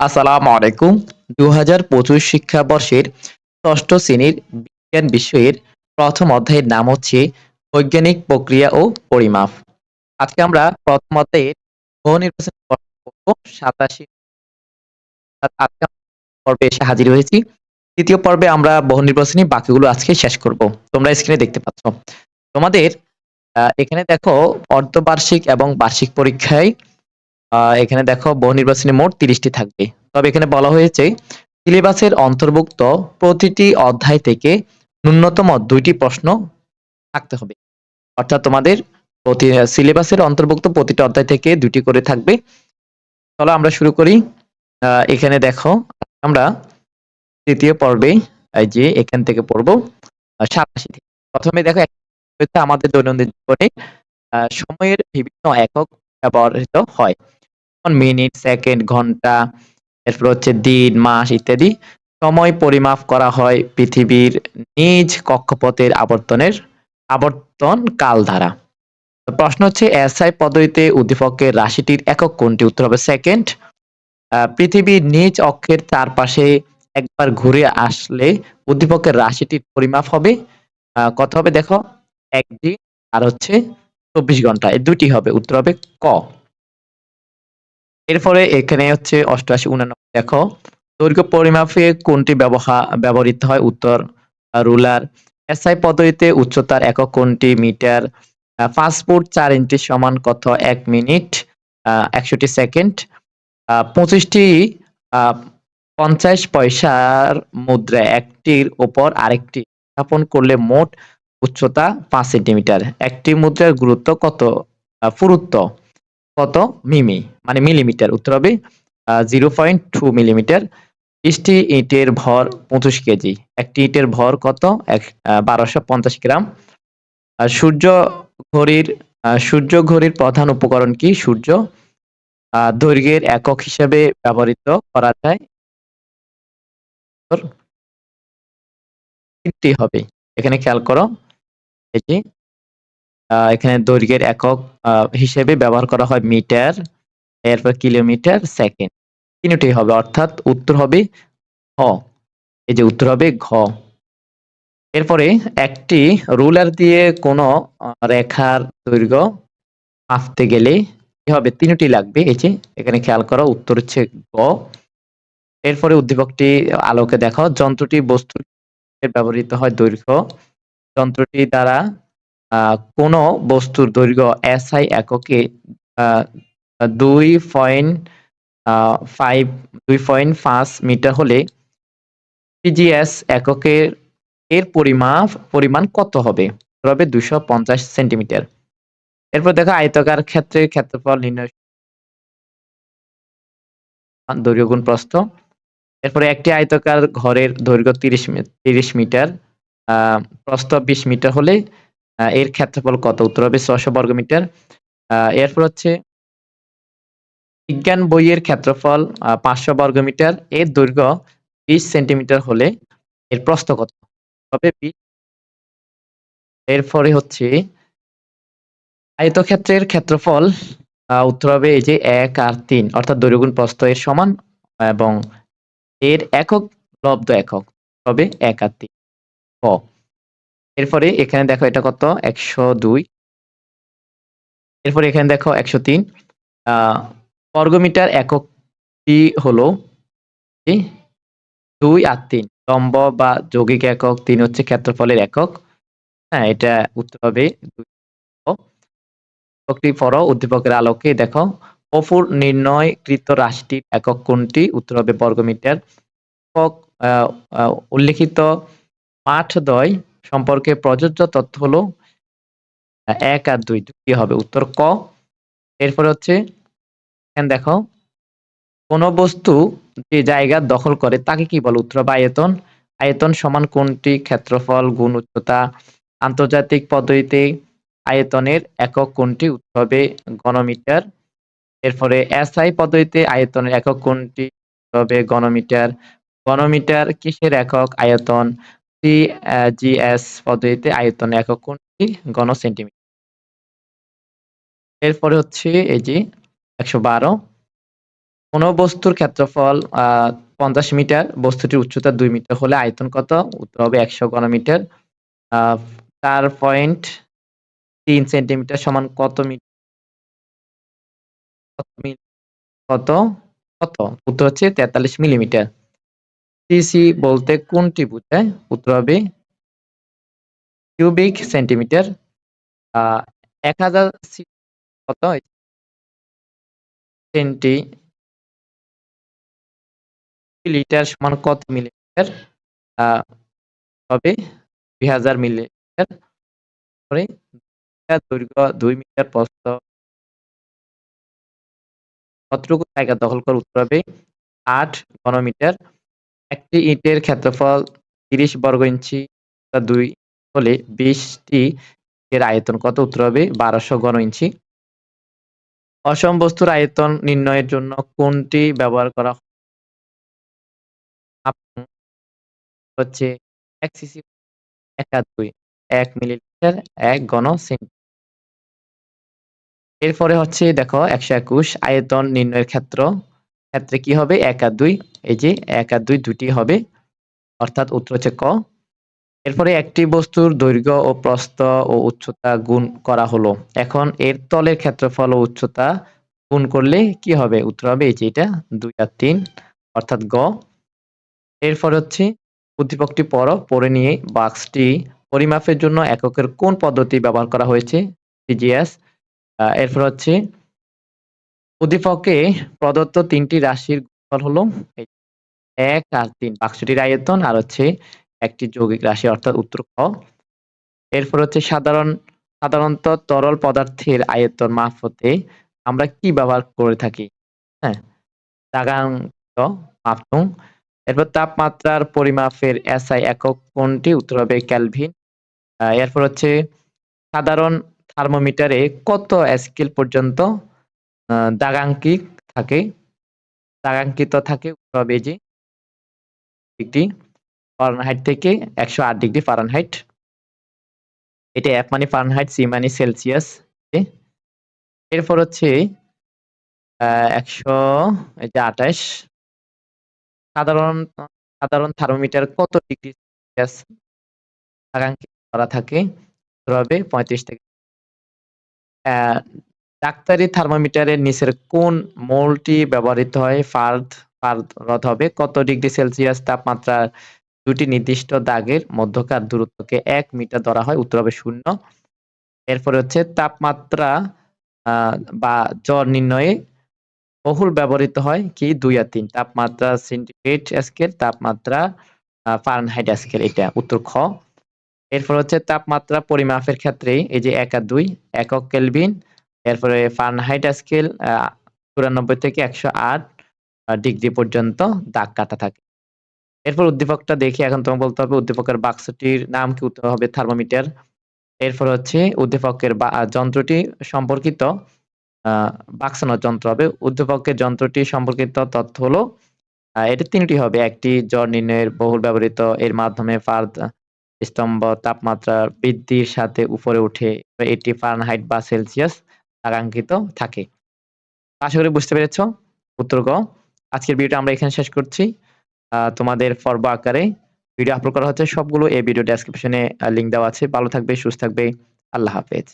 আসসালামু আলাইকুম। দু হাজার পঁচিশ শিক্ষাবর্ষের ষষ্ঠ শ্রেণির বিজ্ঞান বিষয়ের প্রথম অধ্যায়ের নাম হচ্ছে বৈজ্ঞানিক প্রক্রিয়া ও পরিমাপ। আজকে আমরা প্রথম অধ্যায়ের নির্বাচন সাতাশি আজকে পর্বে এসে হাজির হয়েছি। তৃতীয় পর্বে আমরা বহু নির্বাচনী বাকিগুলো আজকে শেষ করব। তোমরা স্ক্রিনে দেখতে পাচ্ছ। তোমাদের এখানে দেখো অর্ধবার্ষিক এবং বার্ষিক পরীক্ষায় এখানে দেখো বহু নির্বাচনী মোট তিরিশটি থাকবে। তবে এখানে বলা হয়েছে, সিলেবাসের অন্তর্ভুক্ত প্রতিটি অধ্যায় থেকে ন্যূনতম দুইটি প্রশ্ন থাকতে হবে। অর্থাৎ তোমাদের প্রতি, সিলেবাসের অন্তর্ভুক্ত প্রতিটি অধ্যায় থেকে দুটি করে থাকবে। চলো আমরা শুরু করি। এখানে দেখো, আমরা তৃতীয় পর্বে, এই যে এখান থেকে পড়ব সাতাশি থেকে। প্রথমে দেখো আমাদের দৈনন্দিন জীবনে সময়ের বিভিন্ন একক ব্যবহৃত হয়। মিনিট, সেকেন্ড, ঘণ্টা, এরপর হচ্ছে দিন, মাস ইত্যাদি সময় পরিমাপ করা হয় পৃথিবীর নিজ কক্ষপথের আবর্তনের আবর্তন কাল ধারা। প্রশ্ন হচ্ছে, এসআই পদ্ধতিতে উদ্দীপকের রাশিটির একক কোনটি? উত্তর হবে সেকেন্ড। পৃথিবীর নিজ অক্ষের চারপাশে একবার ঘুরে আসলে উদ্দীপকের রাশিটির পরিমাপ হবে। কত হবে দেখো? একদিন আর হচ্ছে চব্বিশ ঘণ্টা। এই দুটি হবে। উত্তর হবে ক। এরপরে এখানে হচ্ছে অষ্টআশি উনানব্বই দেখো। দৈর্ঘ্য পরিমাপে কোনটি ব্যবহার ব্যবহৃত হয়? উত্তর রুলার। এসআই পদ্ধতিতে উচ্চতার একক কোনটি মিটার? পাঁচ ফুট চার ইঞ্চি সমান কত? এক মিনিট একষট্টি সেকেন্ড। পঁচিশটি পঞ্চাশ পয়সার মুদ্রা একটির ওপর আরেকটি স্থাপন করলে মোট উচ্চতা পাঁচ সেন্টিমিটার। একটি মুদ্রার গুরুত্ব কত? পুরুত্ব। কত? মিমি মানে মিলিমিটার। উত্তর হবে জিরো পয়েন্ট টু মিলিমিটার। বিশটি ইটের ভর পঁচিশ কেজি। একটি ইটের ভর কত? এক বারোশো পঞ্চাশ গ্রাম। সূর্য ঘড়ির সূর্য ঘড়ির প্রধান উপকরণ কি? সূর্য। দৈর্ঘ্যের একক হিসেবে ব্যবহৃত করা যায়। হবে। এখানে খেয়াল করো। এই এখানে দৈর্ঘ্যের একক হিসেবে ব্যবহার করা হয় মিটার, এরপর কিলোমিটার, সেকেন্ড। তিনটি হবে, অর্থাৎ উত্তর হবে ঘ। এই যে উত্তর হবে ঘ। এরপরে একটি রুলার দিয়ে কোনো রেখার দৈর্ঘ্য আঁকতে গেলে কি হবে? তিনটি লাগবে। এই যে এখানে খেয়াল করো, উত্তর হচ্ছে গ এরপরে উদ্দীপকটি আলোকে দেখো, যন্ত্রটি বস্তুর ব্যবহৃত হয় দৈর্ঘ্য। যন্ত্রটি দ্বারা কোনো বস্তুর দৈর্ঘ্য এসআই এককে দুই পয়েন্ট ফাইভ দুই পয়েন্ট পাঁচ মিটার হলে পিজিএস এককের এর পরিমাপ পরিমাণ কত হবে? হবে দুশো পঞ্চাশ সেন্টিমিটার। এরপর দেখো আয়তকার ক্ষেত্রে ক্ষেত্রফল নির্ণয় দৈর্ঘ্য গুণ প্রস্থ। এরপরে একটি আয়তকার ঘরের দৈর্ঘ্য তিরিশ তিরিশ মিটার প্রস্থ বিশ মিটার হলে এর ক্ষেত্রফল কত? উত্তর হবে ছশো বর্গ মিটার। আহ, এরপর হচ্ছে বিজ্ঞান বইয়ের ক্ষেত্রফল পাঁচশো বর্গ মিটার। এর দৈর্ঘ্য বিশ সেন্টিমিটার হলে এর প্রস্থ কত? হবে এরপরে হচ্ছে আয়তক্ষেত্রের ক্ষেত্রফল উত্তর হবে এই যে এক আর তিন অর্থাৎ দৈর্ঘ্য গুণ প্রস্থ এর সমান এবং এর একক লব্ধ একক হবে এক আর তিন। এরপরে এখানে দেখো এটা কত? একশো দুই। এরপরে এখানে দেখো একশো তিন। বর্গমিটার এককটি হলো? দুই আর তিন। লম্ব বা যৌগিক একক, তিন হচ্ছে ক্ষেত্রফলের একক। হ্যাঁ এটা উত্তর হবে একটি উদ্দীপকের আলোকে দেখো অপুর নির্ণয়কৃত রাশিটির একক কোনটি? উত্তর হবে বর্গমিটার। উল্লেখিত পাঠদ্বয় সম্পর্কে প্রযোজ্য তথ্য হলো, এক আর দুই দুটি হবে? উত্তর ক। এরপরে হচ্ছে দেখো, কোন বস্তু যে জায়গা দখল করে, তাকে কি বলে? উত্তর হবে আয়তন। আয়তন সমান কোনটি? ক্ষেত্রফল, গুণ, উচ্চতা। আন্তর্জাতিক পদ্ধতিতে আয়তনের একক কোনটি? উত্তর হবে ঘনমিটার। এরপরে এসআই পদ্ধতিতে আয়তনের একক কোনটি? হবে ঘনমিটার। ঘনমিটার কিসের একক? আয়তন। সি জিএস পদ্ধতিতে আয়তনের একক কোনটি ঘন সেন্টিমিটার। এরপরে হচ্ছে এই যে একশো বারো। কোনো বস্তুর ক্ষেত্রফল পঞ্চাশ মিটার। বস্তুটির উচ্চতা দুই মিটার হলে আয়তন কত? উত্তর হবে একশো ঘনমিটার। চার পয়েন্ট তিন সেন্টিমিটার সমান কত মিটার? কত? কত? উত্তর হচ্ছে তেতাল্লিশ মিলিমিটার। সিসি বলতে কোনটি বোঝায়? উত্তর হবে কিউবিক সেন্টিমিটার এক হাজার কত সেন্টি লিটার সমান কত মিলিমিটার? হবে দুই হাজার মিলিমিটার। দৈর্ঘ্য দুই মিটার প্রস্থ। কতটুকু জায়গা দখল করে উত্তর হবে? আট ঘনমিটার। একটি ইটের ক্ষেত্রফল তিরিশ বর্গ ইঞ্চি দুই হলে বিশটি এর আয়তন কত? উত্তর হবে বারোশো ঘন ইঞ্চি। অসম বস্তুর আয়তন নির্ণয়ের জন্য কোনটি ব্যবহার করা হচ্ছে এক সিসি এক মিলিলিটার, এক ঘন সেন্টি এরপরে হচ্ছে দেখো একশো একুশ আয়তন নির্ণয়ের ক্ষেত্র। ক্ষেত্রে কি হবে? এক আর দুই, এই যে এক আর দুই দুটি হবে। অর্থাৎ উত্তর হচ্ছে ক। এরপরে একটি বস্তুর দৈর্ঘ্য ও প্রস্থ ও উচ্চতা গুণ করা হলো। এখন এর তলের ক্ষেত্রফল ও উচ্চতা গুণ করলে কি হবে? উত্তর হবে এই যে এটা, দুই আর তিন, অর্থাৎ গ। এরপর হচ্ছে উদ্দীপকটি পর পড়ে নিয়ে বাক্সটি পরিমাপের জন্য এককের কোন পদ্ধতি ব্যবহার করা হয়েছে? সিজিএস এরপর হচ্ছে উদ্দীপকে প্রদত্ত তিনটি রাশির গুণফল হলো এক আর তিন বাক্সটির আয়তন আর হচ্ছে একটি যৌগিক রাশি অর্থাৎ উত্তর খ। এরপর হচ্ছে সাধারণ, সাধারণত তরল পদার্থের আয়তন মাপ হতে আমরা কি ব্যবহার করে থাকি? হ্যাঁ দাগাঙ্ক মাপতুং। এরপর তাপমাত্রার পরিমাপের এসআই একক কোনটি? উত্তর হবে ক্যালভিন। এরপর হচ্ছে সাধারণ থার্মোমিটারে কত স্কেল পর্যন্ত দাগাঙ্কিক থাকে। দাগাঙ্কিত থাকে উত্তর ডিগ্রি ফারেনহাইট থেকে একশো আট ডিগ্রি ফারেনহাইট। এটা এফ মানে ফারেনহাইট, সি মানে সেলসিয়াস। এরপর হচ্ছে একশো, এই যে আঠাশ। সাধারণ সাধারণ থার্মোমিটার কত ডিগ্রি সেলসিয়াস? করা থাকে। হবে পঁয়ত্রিশ থেকে ডাক্তারি থার্মোমিটারের নিচের কোন মৌলটি ব্যবহৃত হয়? ফার্দ ফার্দ হবে। কত ডিগ্রি সেলসিয়াস তাপমাত্রা দুটি নির্দিষ্ট দাগের মধ্যকার দূরত্বকে এক মিটার ধরা হয়, উত্তর হবে শূন্য। এরপরে হচ্ছে তাপমাত্রা বা জ্বর নির্ণয়ে বহুল ব্যবহৃত হয় কি? দুই আর তিন। তাপমাত্রা সেন্টিগ্রেড স্কেল, তাপমাত্রা ফারেনহাইট স্কেল, এটা উত্তর খ। এরপর হচ্ছে তাপমাত্রা পরিমাপের ক্ষেত্রে এই যে এক আর দুই, একক কেলভিন এরপরে ফারেনহাইট স্কেল চুরানব্বই থেকে একশো আট ডিগ্রি পর্যন্ত দাগ কাটা থাকে। এরপর উদ্দীপকটা দেখে, এখন তোমাকে বলতে হবে উদ্দীপকের বাক্সটির নাম কি, উত্তর হবে থার্মোমিটার এরপর হচ্ছে উদ্দীপকের যন্ত্রটি সম্পর্কিত বাক্সানোর যন্ত্র হবে। উদ্দীপকের যন্ত্রটি সম্পর্কিত তথ্য হলো এটি তিনটি হবে। একটি জ্বর নির্ণয়ের বহুল ব্যবহৃত, এর মাধ্যমে ফার্দ স্তম্ভ তাপমাত্রা বৃদ্ধির সাথে উপরে উঠে, এটি ফারেনহাইট বা সেলসিয়াস আকাঙ্ক্ষিত থাকে। আশা করি বুঝতে পেরেছ উত্তর গ। আজকের ভিডিওটা আমরা এখানে শেষ করছি। তোমাদের পর্ব আকারে ভিডিও আপলোড করা হচ্ছে। সবগুলো এই ভিডিও ডেসক্রিপশনে লিঙ্ক দেওয়া আছে। ভালো থাকবে, সুস্থ থাকবে। আল্লাহ হাফেজ।